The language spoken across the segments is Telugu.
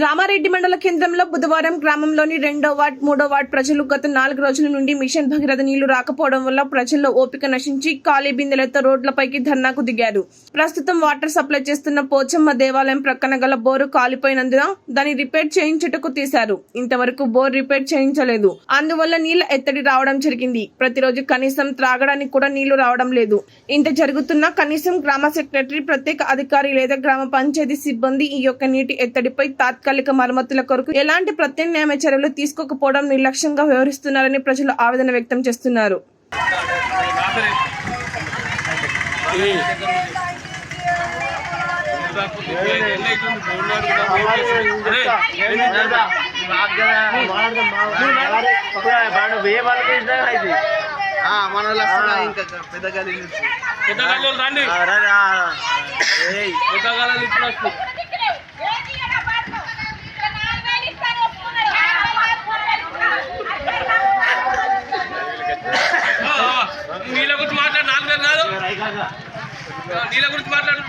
రామారెడ్డి మండల కేంద్రంలో బుధవారం గ్రామంలోని రెండో వార్డ్ మూడో వార్డ్ ప్రజలు గత నాలుగు రోజుల నుండి మిషన్ భగీరథ నీళ్ళు రాకపోవడం వల్ల ప్రజల్లో ఓపిక నశించి ఖాళీ బిందెలతో రోడ్లపైకి ధర్నాకు దిగారు. ప్రస్తుతం వాటర్ సప్లై చేస్తున్న పోచమ్మ దేవాలయం ప్రక్కన గల బోరు కాలిపోయినందున దాన్ని రిపేర్ చేయించుటకు తీశారు. ఇంతవరకు బోర్ రిపేర్ చేయించలేదు. అందువల్ల నీళ్ళ ఎత్తడి రావడం జరిగింది. ప్రతిరోజు కనీసం త్రాగడానికి కూడా నీళ్ళు రావడం లేదు. ఇంత జరుగుతున్నా కనీసం గ్రామ సెక్రటరీ ప్రత్యేక అధికారి లేదా గ్రామ పంచాయతీ సిబ్బంది ఈ యొక్క నీటి ఎత్తడిపై తాత్కాలిక మరమ్మతుల కొరకు ఎలాంటి ప్రత్యామ్నాయ చర్యలు తీసుకోకపోవడం నిర్లక్ష్యంగా వ్యవహరిస్తున్నారని ప్రజలు ఆవేదన వ్యక్తం చేస్తున్నారు మన ఇంకా పెద్ద నుంచి రండి ఇప్పుడు వస్తుంది నీళ్ళ గురించి మాట్లాడు నాలుగు వేలు కాదు కదా. నీళ్ళ గురించి మాట్లాడు.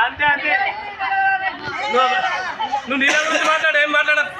అంతే అంతే. నువ్వు నీళ్ళ గురించి మాట్లాడు ఏం మాట్లాడదు